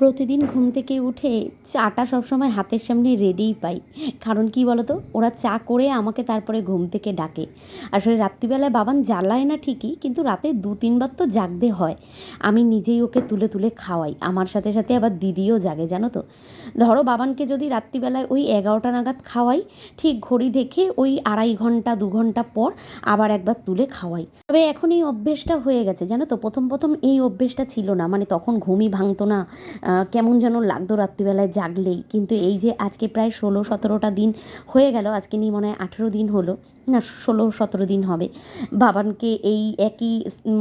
প্রতিদিন ঘুম থেকে উঠে চাটা সবসময় হাতের সামনে রেডিই পাই। কারণ কি বলো তো ওরা চা করে আমাকে তারপরে ঘুম থেকে ডাকে। আসলে রাত্রিবেলায় বাবান জ্বালায় না ঠিকই, কিন্তু রাতে দু, তিনবার তো জাগতে হয়। আমি নিজেই ওকে তুলে তুলে খাওয়াই। আমার সাথে সাথে আবার দিদিও জাগে, জানো তো? ধরো বাবানকে যদি রাত্রিবেলায় ওই এগারোটা নাগাদ খাওয়াই, ঠিক ঘড়ি দেখে ওই আড়াই ঘণ্টা, দু ঘণ্টা পর আবার একবার তুলে খাওয়াই। তবে এখন এই অভ্যেসটা হয়ে গেছে, জানো তো? প্রথম প্রথম এই অভ্যেসটা ছিল না। মানে তখন ঘুমই ভাঙতো না। কেমন যেন লাগতো রাত্রিবেলায় জাগলেই। কিন্তু এই যে আজকে প্রায় ষোলো সতেরোটা দিন হয়ে গেল, আজকে নিয়ে মনে হয় আঠেরো দিন হলো। না, ষোলো সতেরো দিন হবে। বাবানকে এই একই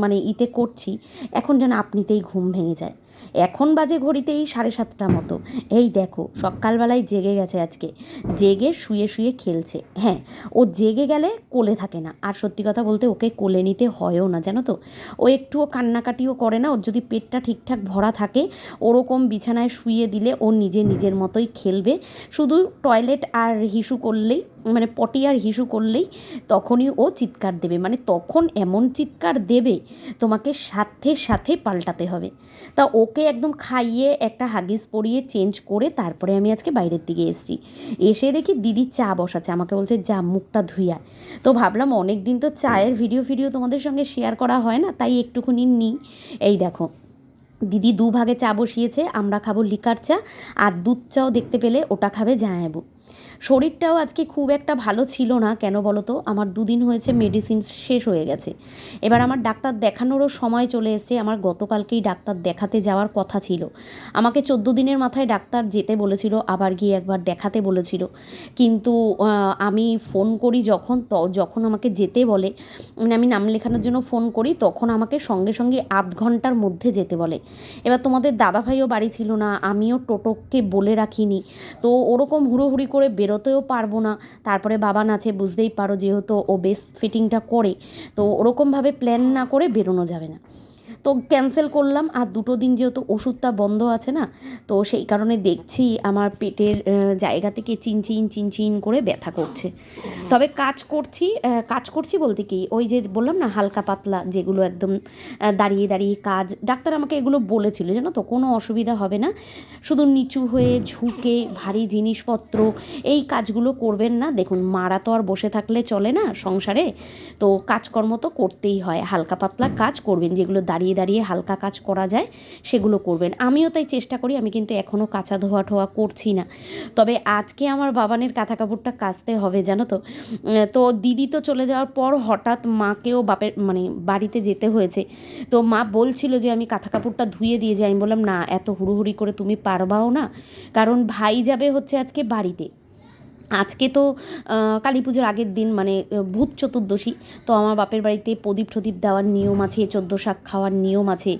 মানে ইতে করছি, এখন যেন আপনিতেই ঘুম ভেঙে যায়। এখন বাজে ঘড়িতে এই সাড়ে সাতটা মতো। এই দেখো, সকালবেলায় জেগে গেছে আজকে। জেগে শুয়ে শুয়ে খেলছে। হ্যাঁ ও জেগে গেলে কোলে থাকে না। আর সত্যি কথা বলতে ওকে কোলে নিতে হয়ও না, জানো তো? ও একটুও কান্নাকাটিও করে না। ওর যদি পেটটা ঠিকঠাক ভরা থাকে, ওরকম বিছানায় শুয়ে দিলে ও নিজে নিজের মতোই খেলবে। শুধু টয়লেট আর হিসু করলেই মানে পটি আর হিসু করলেই তখনই ও চিৎকার দেবে। মানে তখন এমন চিৎকার দেবে, তোমাকে সাথে সাথে পাল্টাতে হবে। তা ওকে একদম খাইয়ে একটা হাগিস পরিয়ে চেঞ্জ করে তারপরে আমি আজকে বাইরের দিকে এসেছি। এসে দেখি দিদি চা বসাচ্ছে, আমাকে বলছে, যা, মুখটা ধুইয়া। তো ভাবলাম অনেক দিন তো চায়ের ভিডিও ফিডিও তোমাদের সঙ্গে শেয়ার করা হয় না, তাই একটুখানি নিই। এই দেখো, দিদি দুভাগে চা বসিয়েছে, আমরা খাব লিকার চা, আর দুধ চাও দেখতে পেলে ওটা খাবে জায়াবু শরীরটাও আজকে খুব একটা ভালো ছিল না, কেন বলো তো? আমার দুদিন হয়েছে মেডিসিন শেষ হয়ে গেছে। এবার আমার ডাক্তার দেখানোরও সময় চলে এসেছে, আমার গতকালকেই ডাক্তার দেখাতে যাওয়ার কথা ছিল। আমাকে চোদ্দ দিনের মাথায় ডাক্তার যেতে বলেছিল, আবার গিয়ে একবার দেখাতে বলেছিল। কিন্তু আমি ফোন করি যখন, ত, যখন আমাকে যেতে বলে মানে আমি নাম লেখানোর জন্য ফোন করি, তখন আমাকে সঙ্গে সঙ্গে আধ ঘণ্টার মধ্যে যেতে বলে। এবার তোমাদের দাদাভাইও বাড়ি ছিল না, আমিও টোটোকে বলে রাখিনি। তো ওরকম হুড়োহুড়ি করে বেরোতেও পারব না। তারপরে বাবা নাচে বুঝতেই পারো যেহেতু ও বেস্ট ফিটিংটা করে। তো ওরকমভাবে প্ল্যান না করে বেরোনো যাবে না। তো ক্যান্সেল করলাম। আর দুটো দিন যেহেতু ওষুধটা বন্ধ আছে না, তো সেই কারণে দেখছি আমার পেটের জায়গা থেকে চিনচিন চিনচিন করে ব্যথা করছে। তবে কাজ করছি কাজ করছি বলতে কি, ওই যে বললাম না, হালকা পাতলা যেগুলো একদম দাঁড়িয়ে দাঁড়িয়ে কাজ, ডাক্তার আমাকে এগুলো বলেছিল, জানো তো, কোনো অসুবিধা হবে না। শুধু নিচু হয়ে ঝুঁকে ভারী জিনিসপত্র, এই কাজগুলো করবেন না। দেখুন, মারা তো আর বসে থাকলে চলে না সংসারে, তো কাজকর্ম তো করতেই হয়। হালকা পাতলা কাজ করবেন, যেগুলো দাঁড়িয়ে দাঁড়িয়ে দাঁড়িয়ে হালকা কাজ করা যায়, সেগুলো করবেন। আমিও তাই চেষ্টা করি, আমি কিন্তু এখনও কাঁচা ধোয়া ঠোয়া করছি না। তবে আজকে আমার বাবানের কাঁথা কাপড়টা কাচতে হবে, জানো তো? তো দিদি তো চলে যাওয়ার পর হঠাৎ মাকেও বাপের মানে বাড়িতে যেতে হয়েছে। তো মা বলছিল যে, আমি কাঁথা কাপড়টা ধুয়ে দিয়ে যাই। আমি বললাম, না, এত হুড়ুহুড়ি করে তুমি পারবাও না। কারণ ভাই যাবে হচ্ছে আজকে বাড়িতে। আজকে তো কালী পুজোর আগের দিন মানে ভূত চতুর্দশী, তো আমার বাপের বাড়িতে প্রদীপ প্রদীপ দেওয়ার নিয়ম আছে চোদ্দ শাক খাওয়ার নিয়ম আছে।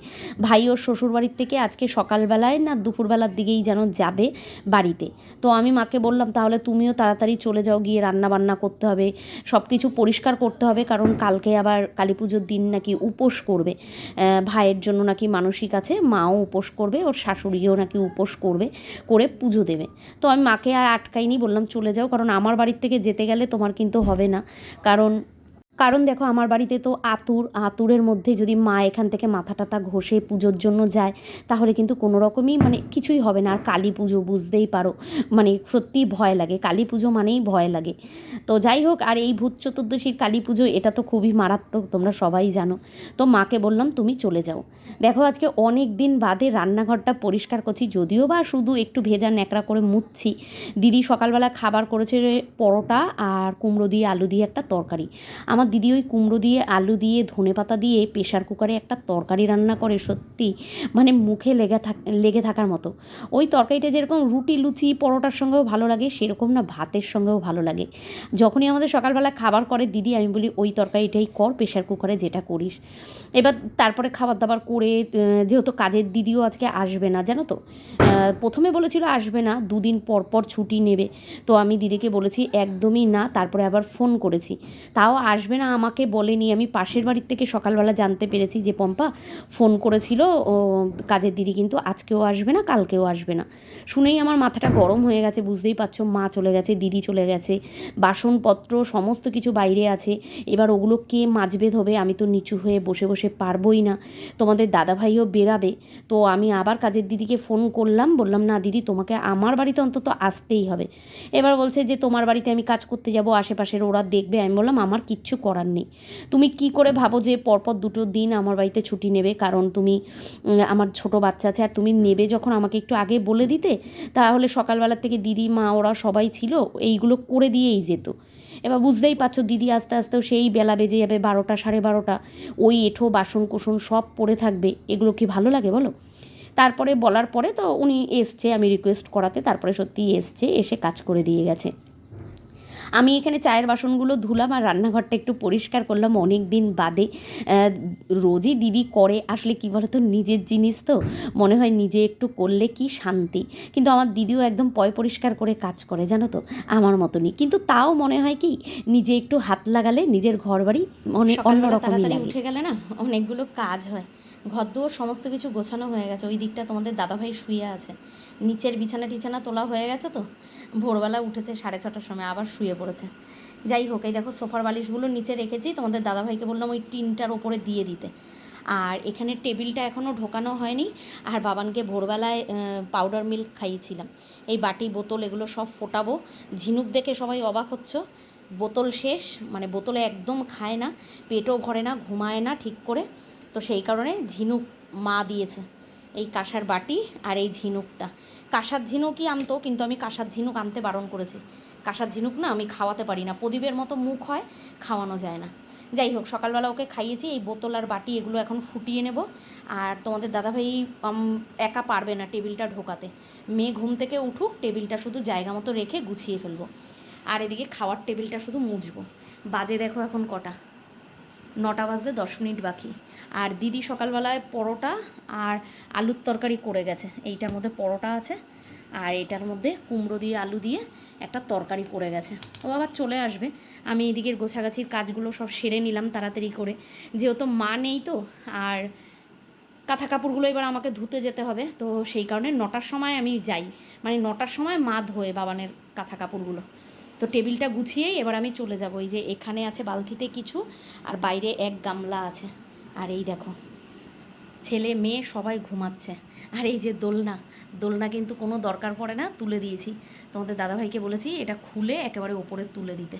ভাই ওর শ্বশুর বাড়ির থেকে আজকে সকালবেলায় না দুপুরবেলার দিকেই যেন যাবে বাড়িতে। তো আমি মাকে বললাম, তাহলে তুমিও তাড়াতাড়ি চলে যাও, গিয়ে রান্না বান্না করতে হবে সব কিছু পরিষ্কার করতে হবে, কারণ কালকে আবার কালী পুজোর দিন নাকি উপোস করবে। ভাইয়ের জন্য নাকি মানসিক আছে, মাও উপোস করবে, ওর শাশুড়িও নাকি উপোস করবে, করে পুজো দেবে। তো আমি মাকে আর আটকাইনি, বললাম চলে যাও কারণ আমার বাড়ির থেকে যেতে গেলে তোমার কিন্তু হবে না। কারণ কারণ দেখো, আমার বাড়িতে তো আতুর, আতুরের মধ্যে যদি মা এখান থেকে মাথা টাথা ঘষে পুজোর জন্য যায়, তাহলে কিন্তু কোনো রকমই মানে কিছুই হবে না। আর কালী পুজো বুঝতেই পারো মানে সত্যিই ভয় লাগে। কালী পুজো মানেই ভয় লাগে। তো যাই হোক, আর এই ভূত চতুর্দশীর কালী পুজো, এটা তো খুবই মারাত্মক, তোমরা সবাই জানো। তো মাকে বললাম, তুমি চলে যাও। দেখো, আজকে অনেক দিন বাদে রান্নাঘরটা পরিষ্কার করছি, যদিও বা শুধু একটু ভেজা ন্যাকড়া করে মুছছি দিদি সকালবেলা খাবার করেছে পরোটা আর কুমড়ো দিয়ে আলু দিয়ে একটা তরকারি। আমার দিদি ওই কুমড়ো দিয়ে আলু দিয়ে ধনে পাতা দিয়ে প্রেশার কুকারে একটা তরকারি রান্না করে, সত্যি মানে মুখে লেগে থাক, লেগে থাকার মতো। ওই তরকারিটা যেরকম রুটি, লুচি, পরোটার সঙ্গেও ভালো লাগে, সেরকম না ভাতের সঙ্গেও ভালো লাগে। যখনই আমাদের সকালবেলা খাবার করে, দিদি, আমি বলি, ওই তরকারিটাই কর প্রেশার কুকারে যেটা করিস। এবার তারপরে খাবার দাবার করে যেহেতু কাজের দিদিও আজকে আসবে না, জানো তো? প্রথমে বলেছিল আসবে না, দুদিন পর পর ছুটি নেবে। তো আমি দিদিকে বলেছি, একদমই না। তারপরে আবার ফোন করেছি। তাও আসবে না, আমাকে বলেনি। আমি পাশের বাড়ির থেকে সকালবেলা জানতে পেরেছি যে পম্পা ফোন করেছিল, ও কাজের দিদি কিন্তু আজকেও আসবে না, কালকেও আসবে না। শুনেই আমার মাথাটা গরম হয়ে গেছে, বুঝতেই পারছ, মা চলে গেছে, দিদি চলে গেছে, বাস বাসনপত্র, সমস্ত কিছু বাইরে আছে। এবার ওগুলো কে মাজবে ধোবে আমি তো নিচু হয়ে বসে বসে পারবই না। তোমাদের দাদাভাইও বেরাবে। তো আমি আবার কাজের দিদিকে ফোন করলাম, বললাম, না দিদি, তোমাকে আমার বাড়িতে অন্তত আসতেই হবে। এবার বলছে যে, তোমার বাড়িতে আমি কাজ করতে যাব, আশেপাশের ওরা দেখবে। আমি বললাম, আমার কিচ্ছু করার নেই। তুমি কি করে ভাবো যে, পরপর দুটো দিন আমার বাড়িতে ছুটি নেবে? কারণ তুমি আমার ছোট বাচ্চা আছে, আর তুমি নেবে যখন আমাকে একটু আগে বলে দিতে, তাহলে সকালবেলার থেকে দিদি মা ওরা সবাই ছিল, এইগুলো করে দিয়েই যেত। এবার বুঝতেই পারছ, দিদি আস্তে আস্তেও সেই বেলা বেজে যাবে বারোটা, সাড়ে বারোটা। ওই এঁঠো, বাসন কুসন সব পড়ে থাকবে। এগুলো কি ভালো লাগে বলো? তারপরে বলার পরে তো উনি এসছে, আমি রিকোয়েস্ট করাতে। তারপরে সত্যিই এসছে, এসে কাজ করে দিয়ে গেছে। আমি এখানে চায়ের বাসনগুলো ধুলাম আর রান্নাঘরটা একটু পরিষ্কার করলাম। অনেক দিন বাদে রোজই দিদি করে। আসলে কী বলতো নিজের জিনিস তো। মনে হয় নিজে একটু করলে কি শান্তি। কিন্তু আমার দিদিও একদম পয় পরিষ্কার করে কাজ করে জানো তো? আমার মতনই। কিন্তু তাও মনে হয় কি নিজে একটু হাত লাগালে নিজের ঘর বাড়ি অনেক অন্যরকমই লাগে। উঠে গেলে না অনেকগুলো কাজ হয়। ঘর দুয়ার সমস্ত কিছু গোছানো হয়ে গেছে। ওই দিকটা তোমাদের দাদাভাই শুয়ে আছে। নিচের বিছানা টিছানা তোলা হয়ে গেছে তো? ভোরবেলা উঠেছে, সাড়ে ছটার সময় আবার শুয়ে পড়েছে। যাই হোক, এই দেখো সোফার বালিশগুলো নিচে রেখেছি, তোমাদের দাদাভাইকে বললাম ওই টিনটার ওপরে দিয়ে দিতে। আর এখানে টেবিলটা এখনও ঢোকানো হয়নি, আর বাবানকে ভোরবেলায় পাউডার মিল্ক খাইয়েছিলাম। এই বাটি, বোতল এগুলো সব ফোটাবো। ঝিনুক দেখে সবাই অবাক হচ্ছ। বোতল শেষ মানে বোতলে একদম খায় না, পেটও ভরে না, ঘুমায় না ঠিক করে। তো সেই কারণে ঝিনুক মা দিয়েছে। এই কাঁসার বাটি আর এই ঝিনুকটা। কাঁসার ঝিনুকই আনতো, কিন্তু আমি কাঁসার ঝিনুক আনতে বারণ করেছি। কাঁসার ঝিনুক না আমি খাওয়াতে পারি না। প্রদীপের মতো মুখ হয়, খাওয়ানো যায় না। যাই হোক, সকালবেলা ওকে খাইয়েছি, এই বোতল আর বাটি এগুলো এখন ফুটিয়ে নেব। আর তোমাদের দাদাভাই একা পারবে না টেবিলটা ঢোকাতে। মেয়ে ঘুম থেকে উঠুক, টেবিলটা শুধু জায়গা মতো রেখে গুছিয়ে ফেলব। আর এদিকে খাওয়ার টেবিলটা শুধু মুছবো। বাজে দেখো এখন কটা। নটা বাজতে দশ মিনিট বাকি। আর দিদি সকালবেলায় পরোটা আর আলুর তরকারি করে গেছে। এইটার মধ্যে পরোটা আছে আর এটার মধ্যে কুমড়ো দিয়ে আলু দিয়ে একটা তরকারি করে গেছে। ও আবার চলে আসবে। আমি এদিকের গোছাগাছির কাজগুলো সব সেরে নিলাম তাড়াতাড়ি করে। যেহেতু মা নেই তো, আর কাঁথা কাপড়গুলো এবার আমাকে ধুতে যেতে হবে, তো সেই কারণে নটার সময় আমি যাই। মানে নটার সময় মা ধোয়ে বাবানের কাঁথা কাপড়গুলো তো টেবিলটা গুছিয়েই এবার আমি চলে যাব। এই যে এখানে আছে বালতিতে কিছু আর বাইরে এক গামলা আছে। আর এই দেখো, ছেলে মেয়ে সবাই ঘুমাচ্ছে। আর এই যে দোলনা দোলনা কিন্তু কোনো দরকার পড়ে না, তুলে দিয়েছি। তোমাদের দাদাভাইকে বলেছি এটা খুলে একেবারে ওপরে তুলে দিতে।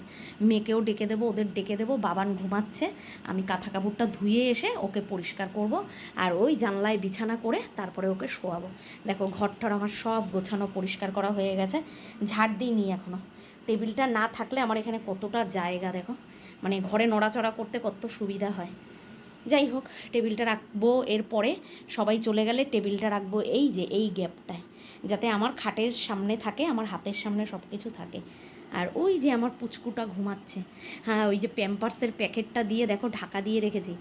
মেয়েকেও ডেকে দেবো, ওদের ডেকে দেবো, বাবান ঘুমাচ্ছে। আমি কাঁথা কাপড়টা ধুয়ে এসে ওকে পরিষ্কার করব আর ওই জানলায় বিছানা করে তারপরে ওকে শোয়াবো। দেখো, ঘরটার আমার সব গোছানো পরিষ্কার করা হয়ে গেছে। ঝাড় দিইনি এখনও টেবিলটা না থাকলে আমার এখানে কতটা জায়গা, দেখো। মানে ঘরে নড়াচড়া করতে কত সুবিধা হয়। যাই হোক, টেবিলটা রাখব, এরপরে সবাই চলে গেলে টেবিলটা রাখব এই যে, এই গ্যাপটায়। যাতে আমার খাটের সামনে থাকে, আমার হাতের সামনে সব কিছু থাকে। আর ওই যে আমার পুচকুটা ঘুমাচ্ছে। হ্যাঁ ওই যে প্যাম্পার্সের প্যাকেটটা দিয়ে, দেখো, ঢাকা দিয়ে রেখেছি।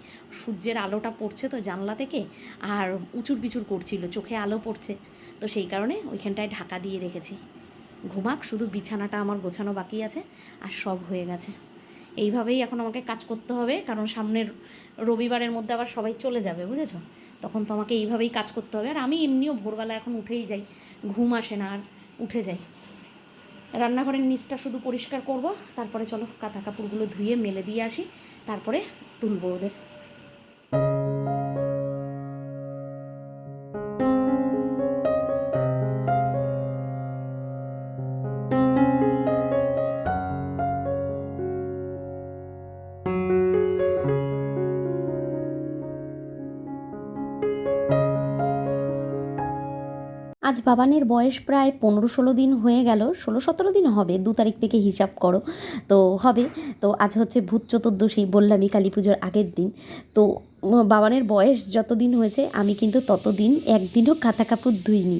সূর্যের আলোটা পড়ছে তো জানলা থেকে, আর উঁচুর পিচুর করছিল, চোখে আলো পড়ছে। তো সেই কারণে ওইখানটায় ঢাকা দিয়ে রেখেছি। ঘুমাক, শুধু বিছানাটা আমার গোছানো বাকি আছে আর সব হয়ে গেছে। এইভাবেই এখন আমাকে কাজ করতে হবে, কারণ সামনের রবিবারের মধ্যে আবার সবাই চলে যাবে, বুঝেছ? তখন তো আমাকে এইভাবেই কাজ করতে হবে। আর আমি এমনিও ভোরবেলা এখন উঠেই যাই, ঘুম আসে না আর উঠে যাই। রান্নাঘরের নিচটা শুধু পরিষ্কার করব, তারপরে চলো কাঁথা কাপড়গুলো ধুয়ে মেলে দিয়ে আসি, তারপরে তুলবো ওদের। আজ বাবানের বয়স প্রায় পনেরো ষোলো দিন হয়ে গেল, ষোলো সতেরো দিন হবে, দু তারিখ থেকে হিসাব করো। তো হবে, তো আজ হচ্ছে ভূত চতুর্দশী বললামই কালী পুজোর আগের দিন। তো বাবানের বয়স যতদিন হয়েছে, আমি কিন্তু ততদিন একদিনও কাঁথা কাপড় ধুইনি।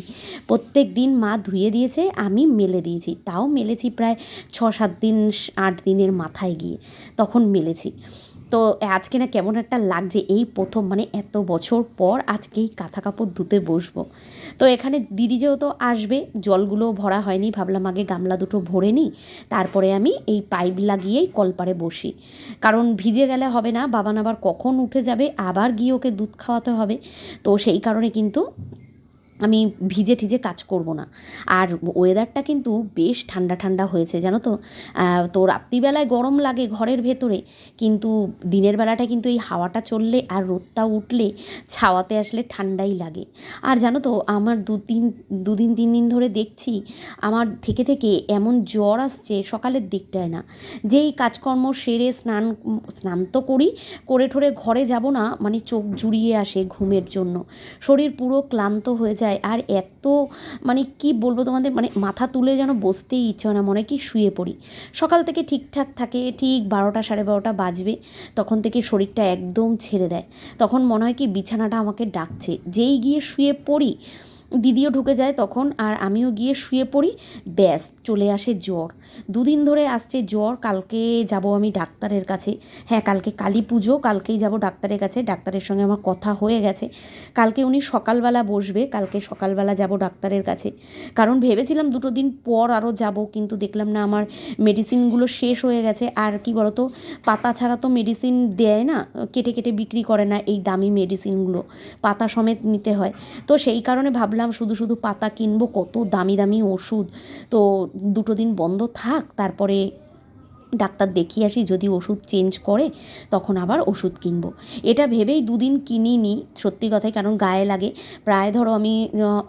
প্রত্যেক দিন মা ধুয়ে দিয়েছে, আমি মেলে দিয়েছি। তাও মেলেছি প্রায় ছ সাত দিন, আট দিনের মাথায় গিয়ে। তখন মেলেছি। তো আজকে না কেমন একটা লাগছে, এই প্রথম মানে এত বছর পর আজকেই কাঁথা কাপড় ধুতে বসবো। তো এখানে দিদি যেহেতু আসবে, জলগুলো ভরা হয়নি, ভাবলাম আগে গামলা দুটো ভরে নিই, তারপরে আমি এই পাইপ লাগিয়েই কলপারে বসি। কারণ ভিজে গেলে হবে না বাবান আবার কখন উঠে যাবে, আবার গিয়ে ওকে দুধ খাওয়াতে হবে। তো সেই কারণে কিন্তু আমি ভিজে ঠিজে কাজ করব না। আর ওয়েদারটা কিন্তু বেশ ঠান্ডা ঠান্ডা হয়েছে, জানো তো? তো রাত্রিবেলায় গরম লাগে ঘরের ভেতরে, কিন্তু দিনের বেলাটা কিন্তু এই হাওয়াটা চললে আর রোদটা উঠলে ছাওয়াতে আসলে ঠান্ডাই লাগে। আর জানো তো, আমার দু তিন দুদিন তিন দিন ধরে দেখছি, আমার থেকে থেকে এমন জ্বর আসছে সকালের দিকটায় না। যেই কাজকর্ম সেরে স্নান স্নান তো করি, করে ঠোরে ঘরে যাব না মানে চোখ জুড়িয়ে আসে ঘুমের জন্য। শরীর পুরো ক্লান্ত হয়ে যায়। আর এত মানে কি বলব তোমাদের মানে মাথা তুলে যেন বসতেই ইচ্ছে হয় না, মনে কি শুয়ে পড়ি। সকাল থেকে ঠিকঠাক থাকে, ঠিক বারোটা সাড়ে বারোটা বাজবে, তখন থেকে শরীরটা একদম ছেড়ে দেয়। তখন মনে হয় কি বিছানাটা আমাকে ডাকছে। যেই গিয়ে শুয়ে পড়ি দিদিও ঢুকে যায় তখন আর আমিও গিয়ে শুয়ে পড়ি। ব্যাস, চলে আসে জ্বর। দুদিন ধরে আসছে জ্বর, কালকে যাব আমি ডাক্তারের কাছে। হ্যাঁ কালকে কালী পুজো, কালকেই যাব ডাক্তারের কাছে। ডাক্তারের সঙ্গে আমার কথা হয়ে গেছে। কালকে উনি সকালবেলা বসবে, কালকে সকালবেলা যাব ডাক্তারের কাছে। কারণ ভেবেছিলাম দুটো দিন পর আরও যাব, কিন্তু দেখলাম না, আমার মেডিসিনগুলো শেষ হয়ে গেছে। আর কি বলতো, পাতা ছাড়া তো মেডিসিন দেয় না, কেটে কেটে বিক্রি করে না এই দামি মেডিসিনগুলো। পাতা সমেত নিতে হয়। তো সেই কারণে ভাবলাম শুধু শুধু পাতা কিনবো, কত দামি দামি ওষুধ। তো দুটো দিন বন্ধ থাক, তারপরে ডাক্তার দেখিয়ে আসি, যদি ওষুধ চেঞ্জ করে, তখন আবার ওষুধ কিনব। এটা ভেবেই দুদিন কিনিনি, সত্যি কথাই কারণ গায়ে লাগে। প্রায় ধরো আমি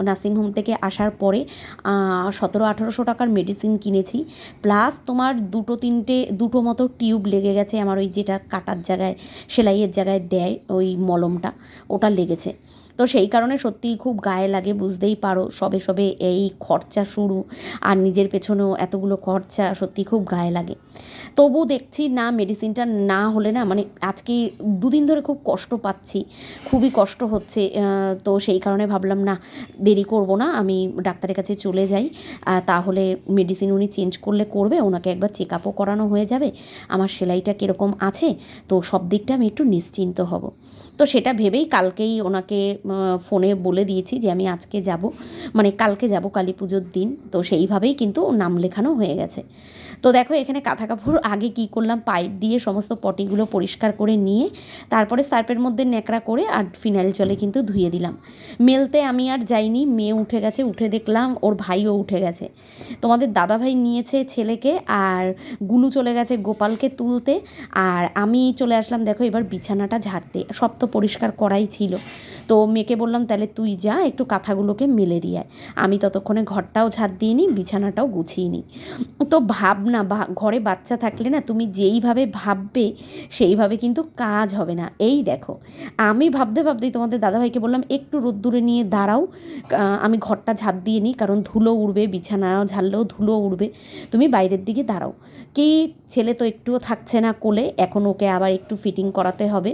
নার্সিংহোম থেকে আসার পরে সতেরো আঠেরোশো টাকার মেডিসিন কিনেছি। প্লাস তোমার দুটো তিনটে, দুটো মতো টিউব লেগে গেছে আমার ওই যেটা কাটার জায়গায়, সেলাইয়ের জায়গায় দেয় ওই মলমটা, ওটা লেগেছে। তো সেই কারণে সত্যিই খুব গায়ে লাগে, বুঝতেই পারো। সবে সবে এই খরচা শুরু, আর নিজের পেছনেও এতগুলো খরচা সত্যি খুব গায়ে লাগে। তবু দেখছি না মেডিসিনটা না হলে না মানে আজকে দুদিন ধরে খুব কষ্ট পাচ্ছি, খুবই কষ্ট হচ্ছে তো সেই কারণে ভাবলাম, না, দেরি করব না, আমি ডাক্তারের কাছে চলে যাই। তাহলে মেডিসিন উনি চেঞ্জ করলে করবে, ওনাকে একবার চেক আপও করানো হয়ে যাবে। আমার সেলাইটা কীরকম আছে, তো সব দিকটা আমি একটু নিশ্চিন্ত হব। তো সেটা ভেবেই কালকেই ওনাকে ফোনে বলে দিয়েছি যে আমি আজকে যাব। মানে কালকে যাব কালী পুজোর দিন। তো সেইভাবেই কিন্তু নাম লেখানো হয়ে গেছে। তো দেখো, এখানে কাঁথা কাপড় আগে কি করলাম? পাইপ দিয়ে সমস্ত পটিগুলো পরিষ্কার করে নিয়ে তারপরে সার্পের মধ্যে ন্যাকড়া করে আর ফিনাইল জলে কিন্তু ধুয়ে দিলাম। মেলতে আমি আর যাইনি, মেয়ে উঠে গেছে, উঠে দেখলাম ওর ভাইও উঠে গেছে। তোমাদের দাদাভাই নিয়েছে ছেলেকে আর গুলু চলে গেছে গোপালকে তুলতে। আর আমি চলে আসলাম, দেখো এবার বিছানাটা ঝাড়তে। সব তো পরিষ্কার করাই ছিল। তো মেয়েকে বললাম, তাহলে তুই যা, একটু কাঁথাগুলোকে মেলে দিয়ে। আমি ততক্ষণে ঘরটাও ঝাড় দিয়ে নিই বিছানাটাও গুছিয়ে নিই তো ভাব না, বা ঘরে বাচ্চা থাকলে না তুমি যেইভাবে ভাববে সেইভাবে কিন্তু কাজ হবে না। এই দেখো, আমি ভাবতে ভাবতেই তোমাদের দাদাভাইকে বললাম, একটু রোদ্দুরে নিয়ে দাঁড়াও। আমি ঘরটা ঝাঁপ দিয়ে নিই, কারণ ধুলো উড়বে, বিছানা ঝাড়লেও ধুলো উড়বে। তুমি বাইরের দিকে দাঁড়াও। কি, ছেলে তো একটুও থাকছে না কোলে, এখন ওকে আবার একটু ফিটিং করাতে হবে।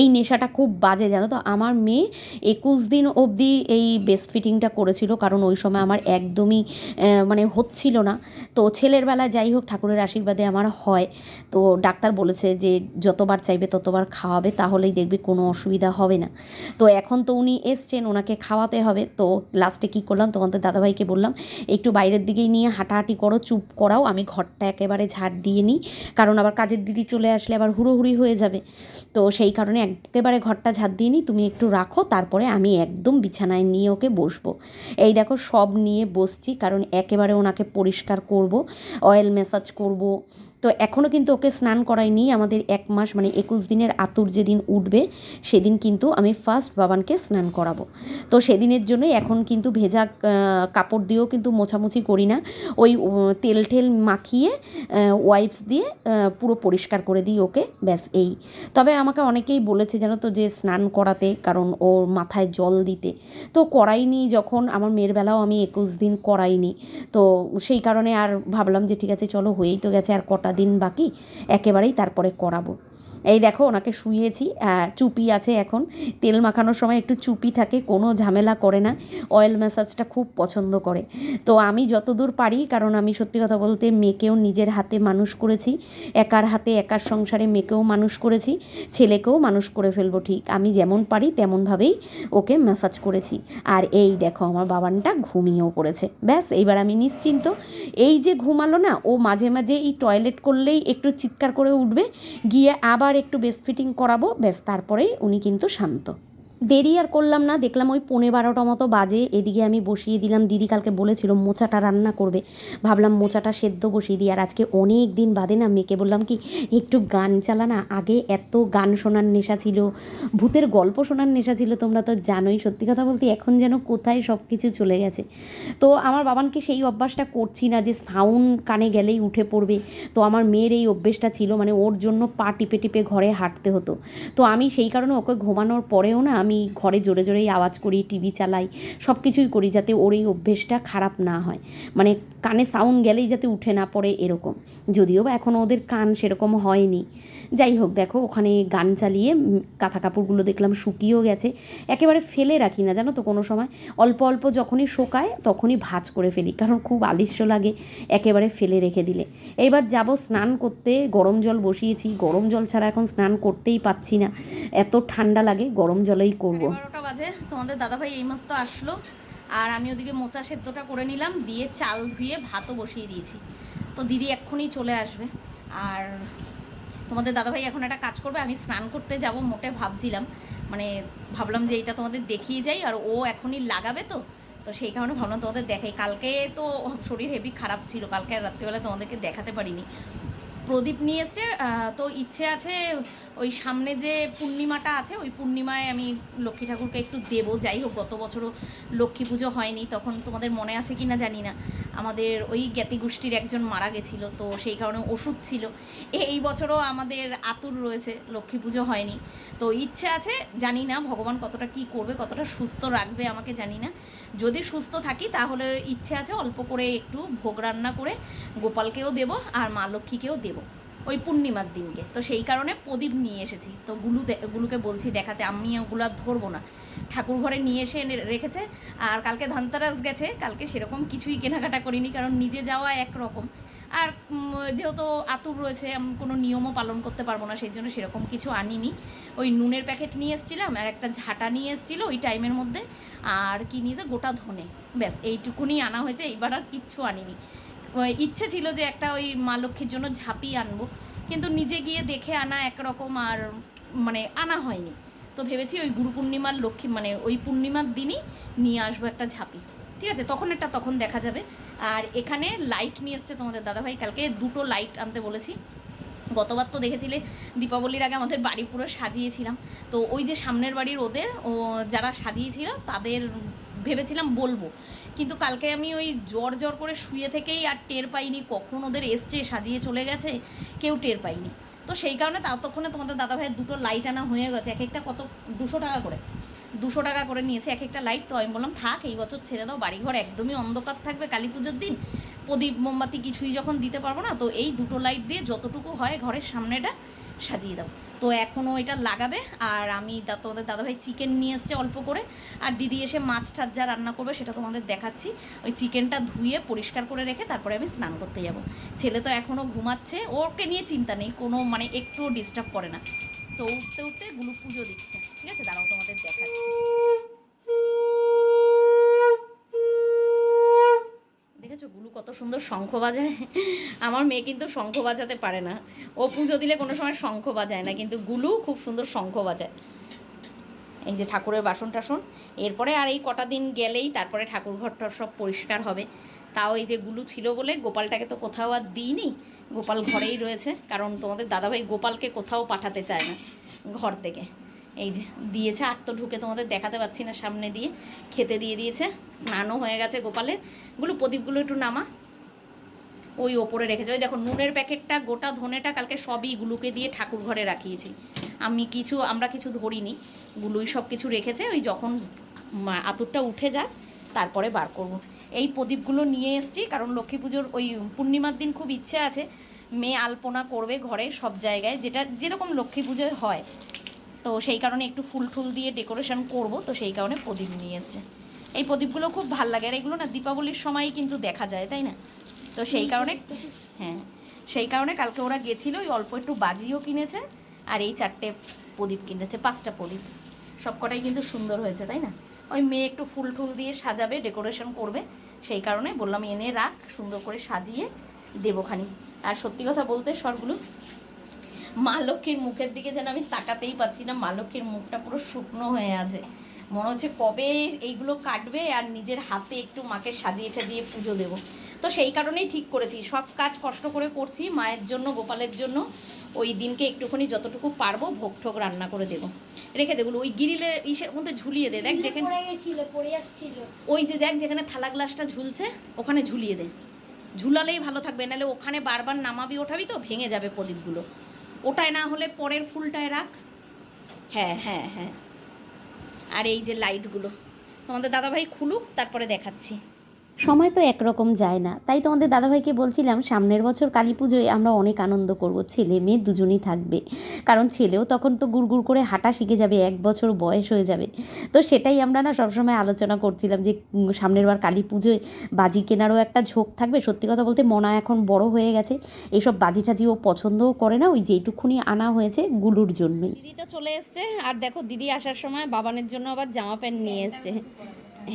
এই নেশাটা খুব বাজে, জানো তো? আমার মেয়ে একুশ দিন অবধি এই বেস্ট ফিটিংটা করেছিল, কারণ ওই সময় আমার একদমই মানে হচ্ছিল না। তো ছেলের বেলা যাই হোক, ঠাকুরের আশীর্বাদে আমার হয়। তো ডাক্তার বলেছে যে, যতবার চাইবে ততবার খাওয়াবে, তাহলেই দেখবি কোনো অসুবিধা হবে না। তো এখন তো উনি এসছেন, ওনাকে খাওয়াতে হবে। তো লাস্টে কী করলাম, তোমাদের দাদাভাইকে বললাম, একটু বাইরের দিকেই নিয়ে হাঁটাহাঁটি করো, চুপ করাও। আমি ঘরটা একেবারে ঝাড় দিয়ে নিই, কারণ আবার কাজের দিদি চলে আসলে আবার হুড়োহুড়ি হয়ে যাবে। তো সেই কারণে একেবারে ঘরটা ঝাঁট দিয়ে নিই তুমি একটু রাখো, তারপরে আমি একদম বিছানায় নিয়ে ওকে বসবো। এই দেখো সব নিয়ে বসছি, কারণ একেবারে ওনাকে পরিষ্কার করব অয়েল ম্যাসাজ করব তো এখনও কিন্তু ওকে স্নান করাইনি আমাদের এক মাস মানে একুশ দিনের আতুর যেদিন উঠবে, সেদিন কিন্তু আমি ফার্স্ট বাবানকে স্নান করাবো। তো সেদিনের জন্যই এখন কিন্তু ভেজা কাপড় দিয়েও কিন্তু মোছামুছি করি না। ওই তেল টেল মাখিয়ে ওয়াইপস দিয়ে পুরো পরিষ্কার করে দিই ওকে, ব্যাস এই। তবে আমাকে অনেকেই বলেছে জানো তো যে স্নান করাতে, কারণ ওর মাথায় জল দিতে। তো করাইনি যখন, আমার মেয়ের বেলাও আমি একুশ দিন করাইনি। তো সেই কারণে আর ভাবলাম যে ঠিক আছে, চলো হয়েই তো গেছে, আর কটা দিন বাকি একেবারেই তারপরে করাবো। এই দেখো, ওনাকে শুয়েছি চুপি আছে এখন। তেল মাখানোর সময় একটু চুপি থাকে, কোনো ঝামেলা করে না। অয়েল ম্যাসাজটা খুব পছন্দ করে। তো আমি যতদূর পারি, কারণ আমি সত্যি কথা বলতে মেয়েকেও নিজের হাতে মানুষ করেছি। একার হাতে, একার সংসারে মেয়েকেও মানুষ করেছি, ছেলেকেও মানুষ করে ফেলব ঠিক। আমি যেমন পারি, তেমনভাবেই ওকে ম্যাসাজ করেছি। আর এই দেখো, আমার বাবানটা ঘুমিয়েও পড়েছে। ব্যাস, এইবার আমি নিশ্চিন্ত। এই যে ঘুমালো না, ও মাঝে মাঝে এই টয়লেট করলেই একটু চিৎকার করে উঠবে, গিয়ে আবার একটু বেস্ট ফিটিং করাবো ব্যাস তারপরেই উনি কিন্তু শান্ত। দেরি আর করলাম না, দেখলাম ওই পৌনে বারোটা মতো বাজে, এদিকে আমি বসিয়ে দিলাম, দিদি কালকে বলেছিল মোচাটা রান্না করবে, ভাবলাম মোচাটা সেদ্ধ বসিয়ে দিই, আর আজকে অনেক দিন বাদে না মেয়েকে বললাম কি, একটু গান চালা না আগে এত গান শোনার নেশা ছিল, ভূতের গল্প শোনার নেশা ছিল, তোমরা তো জানোই, সত্যি কথা বলতে এখন যেন কোথায় সব কিছু চলে গেছে। তো আমার বাবানকে সেই অভ্যাসটা করছি না যে সাউন্ড কানে গেলেই উঠে পড়বে, তো আমার মেয়ের এই অভ্যেসটা ছিল মানে ওর জন্য পা টিপে টিপে ঘরে হাঁটতে হতো। তো আমি সেই কারণে ওকে ঘুমানোর পরেও না আমি ঘরে জোরে জোরেই আওয়াজ করি, টিভি চালাই সব কিছুই করি যাতে ওর এই অভ্যেসটা খারাপ না হয়। মানে কানে সাউন্ড গেলেই যাতে উঠে না পড়ে এরকম। যদিও বা এখনও ওদের কান সেরকম হয়নি। যাই হোক, দেখো ওখানে গান চালিয়ে কাঁথা কাপড়গুলো দেখলাম শুকিয়েও গেছে। একেবারে ফেলে রাখি না, জানো তো কোনো সময়। অল্প অল্প যখনই শোকায় তখনই ভাজ করে ফেলি, কারণ খুব আলিস্য লাগে একেবারে ফেলে রেখে দিলে। এইবার যাব স্নান করতে, গরম জল বসিয়েছি। গরম জল ছাড়া এখন স্নান করতেই পাচ্ছি না। এত ঠান্ডা লাগে, গরম জলেই করব। বাজে, তোমাদের দাদাভাই এইমাত্র আসলো। আর আমি ওদিকে মোচা সেদ্ধটা করে নিলাম, দিয়ে চাল ধুয়ে ভাতও বসিয়ে দিয়েছি। তো দিদি এক্ষুনি চলে আসবে। আর তোমাদের দাদাভাই এখন একটা কাজ করবে, আমি স্নান করতে যাব, মোটে ভাবছিলাম। মানে ভাবলাম যে এইটা তোমাদের দেখিয়ে যাই, আর ও এখনই লাগাবে তো। তো সেই কারণে ভাবলাম তোমাদের দেখাই। কালকে তো শরীর হেভি খারাপ ছিল, কালকে রাত্রিবেলা তোমাদেরকে দেখাতে পারিনি। প্রদীপ নিয়ে এসছে তো ইচ্ছে আছে ওই সামনে যে পূর্ণিমাটা আছে, ওই পূর্ণিমায় আমি লক্ষ্মী ঠাকুরকে একটু দেবো। যাই হোক, গত বছরও লক্ষ্মী পুজো হয়নি, তখন তোমাদের মনে আছে কি না জানি না। আমাদের ওই জ্ঞাতি গোষ্ঠীর একজন মারা গেছিল, তো সেই কারণে ওষুধ ছিল। এই বছরও আমাদের আতুর রয়েছে, লক্ষ্মী পুজো হয়নি। তো ইচ্ছে আছে, জানি না ভগবান কতটা কি করবে, কতটা সুস্থ রাখবে আমাকে জানি না। যদি সুস্থ থাকি, তাহলে ইচ্ছে আছে অল্প করে একটু ভোগ রান্না করে গোপালকেও দেবো আর মা লক্ষ্মীকেও দেবো। ওই পূর্ণিমার দিনকে। তো সেই কারণে প্রদীপ নিয়ে এসেছি। তো গুলু গুলুকে বলছি দেখাতে, আমি ওগুলো আর ধরবো না। ঠাকুর ঘরে নিয়ে এসে রেখেছে। আর কালকে ধনতেরাস গেছে। কালকে সেরকম কিছুই কেনাকাটা করিনি, কারণ নিজে যাওয়া একরকম। আর যেহেতু আতুর রয়েছে, আমি কোনো নিয়মও পালন করতে পারব না, সেই জন্য সেরকম কিছু আনিনি। ওই নুনের প্যাকেট নিয়ে এসেছিলাম, আর একটা ঝাঁটা নিয়ে এসেছিল ওই টাইমের মধ্যে। আর কি নিয়েছে? গোটা ধনে। ব্যাস, এইটুকুনি আনা হয়েছে, এইবার আর কিচ্ছু আনিনি। ইচ্ছে ছিল যে একটা ওই মা লক্ষ্মীর জন্য ঝাঁপি আনব। কিন্তু নিজে গিয়ে দেখে আনা একরকম আর মানে আনা হয়নি। তো ভেবেছি ওই গুরু পূর্ণিমার লক্ষ্মী মানে ওই পূর্ণিমার দিনই নিয়ে আসব একটা ঝাঁপি। ঠিক আছে, তখন একটা, তখন দেখা যাবে। আর এখানে লাইট নিয়ে এসছে তোমাদের দাদাভাই। কালকে দুটো লাইট আনতে বলেছি। গতবার তো দেখেছিলে, দীপাবলির আগে আমাদের বাড়ি পুরো সাজিয়েছিলাম। তো ওই যে সামনের বাড়ির ওদের, ও যারা সাজিয়েছিল, তাদের ভেবেছিলাম বলব। কিন্তু কালকে আমি ওই জ্বর জ্বর করে শুয়ে থেকেই আর টের পাইনি, কখন ওদের এসছে, সাজিয়ে চলে গেছে, কেউ টের পাইনি। তো সেই কারণে ততক্ষণে তোমাদের দাদাভাইয়ের দুটো লাইট আনা হয়ে গেছে এক একটা কত? দুশো টাকা করে। দুশো টাকা করে নিয়েছে এক একটা লাইট তো আমি বললাম, থাক, এই বছর ছেড়ে দাও, বাড়িঘর একদমই অন্ধকার থাকবে কালী পুজোর দিন। প্রদীপ, মোমবাতি কিছুই যখন দিতে পারব না, তো এই দুটো লাইট দিয়ে যতটুকু হয় ঘরের সামনেটা সাজিয়ে দাও তো এখনও এটা লাগাবে, আর আমি তোমাদের দাদাভাই চিকেন নিয়ে এসছে অল্প করে, আর দিদি এসে মাছ টাছ যা রান্না করবে সেটা তোমাদের দেখাচ্ছি। ওই চিকেনটা ধুয়ে পরিষ্কার করে রেখে তারপরে আমি স্নান করতে যাব। ছেলে তো এখনও ঘুমাচ্ছে, ওকে নিয়ে চিন্তা নেই, কোনো মানে একটুও ডিস্টার্ব করে না। তো উঠতে উঠতে গুলো পুজো দিচ্ছে। ঠিক আছে, দাঁড়াও, তোমাদের দেখাচ্ছি। দেখেছ গুলু কত সুন্দর শঙ্খ বাজায়? আমার মেয়ে কিন্তু শঙ্খ বাজাতে পারে না। ও পুজো দিলে কোনো সময় শঙ্খ বাজায় না, কিন্তু গুলু খুব সুন্দর শঙ্খ বাজায়। এই যে ঠাকুরের বাসন টাসন, এরপরে আর এই কটা দিন গেলেই তারপরে ঠাকুর ঘরটা সব পরিষ্কার হবে। তাও এই যে গুলু ছিল বলে গোপালটাকে তো কোথাও আর দিইনি, গোপাল ঘরেই রয়েছে, কারণ তোমাদের দাদাভাই গোপালকে কোথাও পাঠাতে চায় না ঘর থেকে। এই যে দিয়েছে, আর তো ঢুকে তোমাদের দেখাতে পাচ্ছি না সামনে দিয়ে, খেতে দিয়ে দিয়েছে, স্নানও হয়ে গেছে গোপালের। গুলো প্রদীপগুলো একটু নামা। ওই ওপরে রেখেছে। ওই দেখো, নুনের প্যাকেটটা, গোটা ধনেটা কালকে সবই গুলুকে দিয়ে ঠাকুর ঘরে রাখিয়েছি। আমি কিছু, আমরা কিছু ধরিনি, গুলুই সব কিছু রেখেছে, ওই যখন আতুরটা উঠে যাক তারপরে বার করব। এই প্রদীপগুলো নিয়ে এসেছি, কারণ লক্ষ্মী পুজোর ওই পূর্ণিমার দিন খুব ইচ্ছে আছে, মেয়ে আলপনা করবে ঘরে সব জায়গায়, যেটা যেরকম লক্ষ্মী পুজোয় হয়। তো সেই কারণে একটু ফুল টুল দিয়ে ডেকোরেশন করব, তো সেই কারণে প্রদীপ নিয়ে এসছে। এই প্রদীপগুলো খুব ভালো লাগে, আর এগুলো না দীপাবলির সময় কিন্তু দেখা যায়, তাই না? তো সেই কারণে হ্যাঁ সেই কারণে কালকে ওরা গেছিল, ওই অল্প একটু বাজিও কিনেছে, আর এই চারটে প্রদীপ কিনেছে, পাঁচটা প্রদীপ। সবকটাই কিন্তু সুন্দর হয়েছে, তাই না? ওই মেয়ে একটু ফুল টুল দিয়ে সাজাবে, ডেকোরেশন করবে, সেই কারণে বললাম এনে রাখ, সুন্দর করে সাজিয়ে দেবোখানি আর সত্যি কথা বলতে, সরগুলো, মা লক্ষ্মীর মুখের দিকে যেন আমি তাকাতেই পাচ্ছি না, মা লক্ষ্মীর মুখটা পুরো শুকনো হয়ে আছে। মনে হচ্ছে কবে এইগুলো কাটবে, আর নিজের হাতে একটু মাকে সাজিয়ে সাজিয়ে পুজো দেবো। তো সেই কারণেই ঠিক করেছি। সব কাজ কষ্ট করে করছি মায়ের জন্য গোপালের জন্য। ওই দিনকে একটুখানি যতটুকু পারব ভোগ ঠোক রান্না করে দেবো। রেখে দেবো ওই গিরিলে ইসের মধ্যে ঝুলিয়ে দে দেখ যেখানে পড়ে গেছিল পড়ে যাচ্ছিল। ওই যে দেখ যেখানে থালা গ্লাসটা ঝুলছে ওখানে ঝুলিয়ে দে। ঝুলালেই ভালো থাকবে নাহলে ওখানে বারবার নামাবি ওঠাবি তো ভেঙে যাবে প্রদীপগুলো। ওটায় না হলে পরের ফুলটায় রাখ। হ্যাঁ হ্যাঁ হ্যাঁ। আর এই যে লাইটগুলো তোমাদের দাদাভাই খুলুক তারপরে দেখাচ্ছি। সময় তো একরকম যায় না। তাই তোমাদের দাদাভাইকে বলছিলাম, সামনের বছর কালী পুজোয় আমরা অনেক আনন্দ করব, ছেলে মেয়ে দুজনই থাকবে। কারণ ছেলেও তখন তো গুড় করে হাঁটা শিখে যাবে, এক বছর বয়স হয়ে যাবে। তো সেটাই আমরা না সবসময় আলোচনা করছিলাম যে সামনের বার কালী পুজোয় বাজি কেনারও একটা ঝোঁক থাকবে। সত্যি কথা বলতে মনা এখন বড় হয়ে গেছে। এইসব বাজি টাজি ও পছন্দও করে না, ওই যেইটুকুনি আনা হয়েছে গুলুর জন্যই। দিদি তো চলে এসছে, আর দেখো দিদি আসার সময় বাবানের জন্য আবার জামা প্যান্ট নিয়ে এসছে।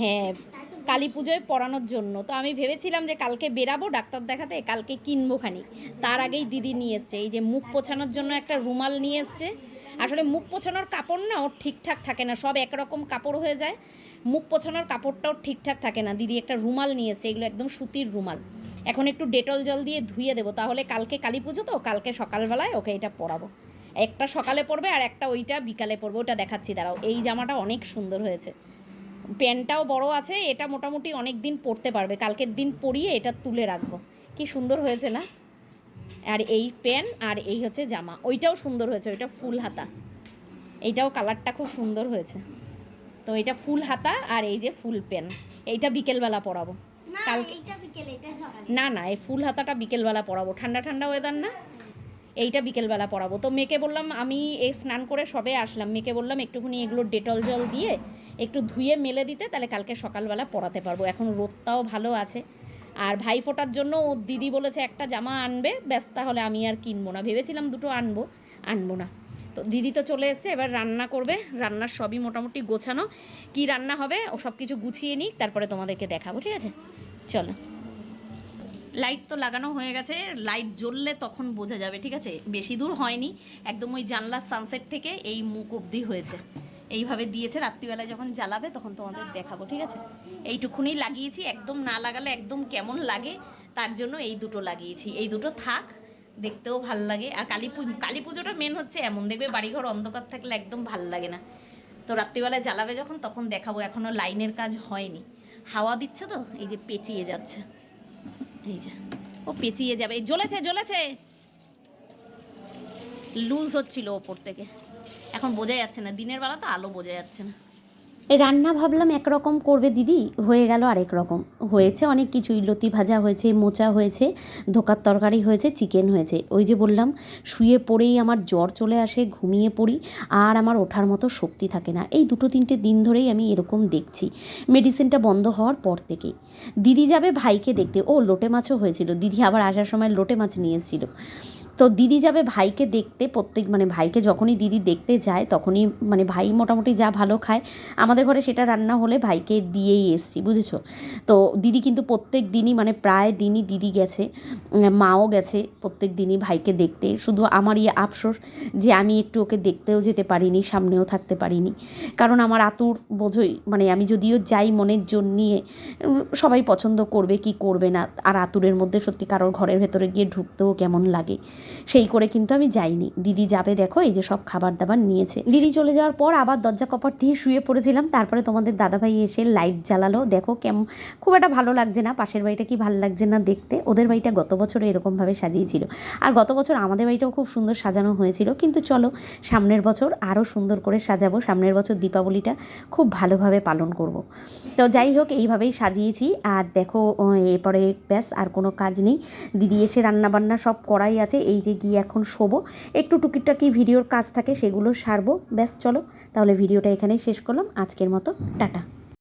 হ্যাঁ। কালী পুজোয় পরানোর জন্য। তো আমি ভেবেছিলাম যে কালকে বেরাবো, ডাক্তার দেখাতে, কালকে কিনবো খানি। তার আগেই দিদি নিয়ে এসছে, এই যে মুখ পোছানোর জন্য একটা রুমাল নিয়ে এসছে। আসলে মুখ পোছানোর কাপড় না ওর ঠিকঠাক থাকে না, সব একরকম কাপড় হয়ে যায়। মুখ পোছানোর কাপড়টাও ঠিকঠাক থাকে না। দিদি একটা রুমাল নিয়ে এসছে, এগুলো একদম সুতির রুমাল। এখন একটু ডেটল জল দিয়ে ধুয়ে দেবো, তাহলে কালকে কালী পুজো তো, কালকে সকালবেলায় ওকে এটা পরাবো। একটা সকালে পরবে আর একটা ওইটা বিকালে পরবে, ওটা দেখাচ্ছি, দাঁড়াও। এই জামাটা অনেক সুন্দর হয়েছে। প্যান্টটাও বড় আছে এটা মোটামুটি অনেক দিন পরতে পারবে। কালকের দিন পরিয়ে এটা তুলে রাখব। কি সুন্দর হয়েছে না? আর এই প্যান্ট আর এই হচ্ছে জামা। ওইটাও সুন্দর হয়েছে ওইটা ফুল হাতা। এইটাও কালারটা খুব সুন্দর হয়েছে। তো এটা ফুল হাতা আর এই যে ফুল প্যান্ট। এইটা বিকেলবেলা পরাবো। কালকে- না না এই ফুল হাতাটা বিকেলবেলা পরাবো। ঠান্ডা ঠান্ডা ওয়েদার না? এইটা বিকেলবেলা পরাবো তো মেয়েকে বললাম, আমি এই স্নান করে সবে আসলাম। মেয়েকে বললাম, একটুখানি এগুলো ডেটল জল দিয়ে একটু ধুয়ে মেলে দিতে, তাহলে কালকে সকালবেলা পরাতে পারব। এখন রোদটাও ভালো আছে। আর ভাই ফোটার জন্য ওর দিদি বলেছে, একটা জামা আনবে, ব্যাস তাহলে আমি আর কিনবো না। ভেবেছিলাম দুটো আনব আনব না। তো দিদি তো চলে এসছে, এবার রান্না করবে। রান্নার সবই মোটামুটি গোছানো। কি রান্না হবে, ও সব কিছু গুছিয়ে নিই তারপরে তোমাদেরকে দেখাবো, ঠিক আছে? চলো। লাইট তো লাগানো হয়ে গেছে, লাইট জ্বললে তখন বোঝা যাবে, ঠিক আছে? বেশি দূর হয়নি, একদম ওই জানলার সানসেট থেকে এই মুখ অবধি হয়েছে। এইভাবে দিয়েছে, রাত্রিবেলায় যখন জ্বালাবে তখন তোমাদের দেখাবো, ঠিক আছে? এইটুকুনি লাগিয়েছি, একদম না লাগালে একদম কেমন লাগে, তার জন্য এই দুটো লাগিয়েছি। এই দুটো থাক, দেখতেও ভালো লাগে। আর কালী পুজো কালী পুজোটা মেন হচ্ছে এমন, দেখবে বাড়িঘর অন্ধকার থাকলে একদম ভালো লাগে না। তো রাত্রিবেলায় জ্বালাবে যখন, তখন দেখাবো এখনও লাইনের কাজ হয়নি। হাওয়া দিচ্ছে তো, এই যে পেঁচিয়ে যাচ্ছে। এই যে, ও পেঁচিয়ে যাবে। জ্বলেছে জ্বলেছে। লুজ হচ্ছিল ওপর থেকে। এখন বোঝা যাচ্ছে না, দিনের বেলা তো আলো বোঝা যাচ্ছে না। রান্না ভাবলাম একরকম করবে দিদি, হয়ে গেল আরেক রকম। হয়েছে অনেক কিছুই লতি ভাজা হয়েছে, মোচা হয়েছে, ধোকার তরকারি হয়েছে, চিকেন হয়েছে। ওই যে বললাম, শুয়ে পড়েই আমার জ্বর চলে আসে, ঘুমিয়ে পড়ি, আর আমার ওঠার মতো শক্তি থাকে না। এই দুটো তিনটে দিন ধরেই আমি এরকম দেখছি। মেডিসিনটা বন্ধ হওয়ার পর থেকেই। দিদি যাবে ভাইকে দেখতে। ও লোটে মাছও হয়েছিল। দিদি আবার আসার সময় লোটে মাছ নিয়ে এসেছিল। তো দিদি যাবে ভাইকে দেখতে, প্রত্যেক মানে ভাইকে যখনই দিদি দেখতে যায়, তখনই মানে ভাই মোটামুটি যা ভালো খায়। আমাদের ঘরে সেটা রান্না হলে ভাইকে দিয়েই এসছি, বুঝেছ? তো দিদি কিন্তু প্রত্যেক দিনই মানে প্রায় দিনই দিদি গেছে মাও গেছে প্রত্যেক দিনই ভাইকে দেখতে। শুধু আমারই আফসোস যে আমি একটু ওকে দেখতেও যেতে পারিনি, সামনেও থাকতে পারিনি। কারণ আমার আতুর বোঝোই মানে আমি যদিও যাই মনের জোর নিয়ে সবাই পছন্দ করবে কি করবে না, আর আতুরের মধ্যে সত্যি কারোর ঘরের ভেতরে গিয়ে ঢুকতেও কেমন লাগে। সেই করে কিন্তু আমি যাইনি। দিদি যাবে দেখো, এই যে সব খাবার দাবার নিয়েছে। দিদি চলে যাওয়ার পর আবার দরজা কপাট দিয়ে শুয়ে পড়েছিলাম। তারপরে তোমাদের দাদাভাই এসে লাইট জ্বালালো। দেখো কেমন খুব একটা ভালো লাগছে না। পাশের বাড়িটা কি ভালো লাগছে না দেখতে। ওদের বাড়িটা গত বছর এরকমভাবে সাজিয়েছিল। আর গত বছর আমাদের বাড়িটাও খুব সুন্দর সাজানো হয়েছিল। কিন্তু চলো, সামনের বছর আরও সুন্দর করে সাজাবো। সামনের বছর দীপাবলিটা খুব ভালোভাবে পালন করব। তো যাই হোক, এইভাবেই সাজিয়েছি। আর দেখো এরপরে ব্যাস, আর কোনো কাজ নেই। দিদি এসে রান্নাবান্না সব করাই আছে। এই যে গিয়ে এখন শোবো, একটু টুকিটাকি ভিডিওর কাজ থাকে সেগুলো সারবো, ব্যাস চলো, তাহলে ভিডিওটা এখানেই শেষ করলাম, আজকের মতো, টাটা।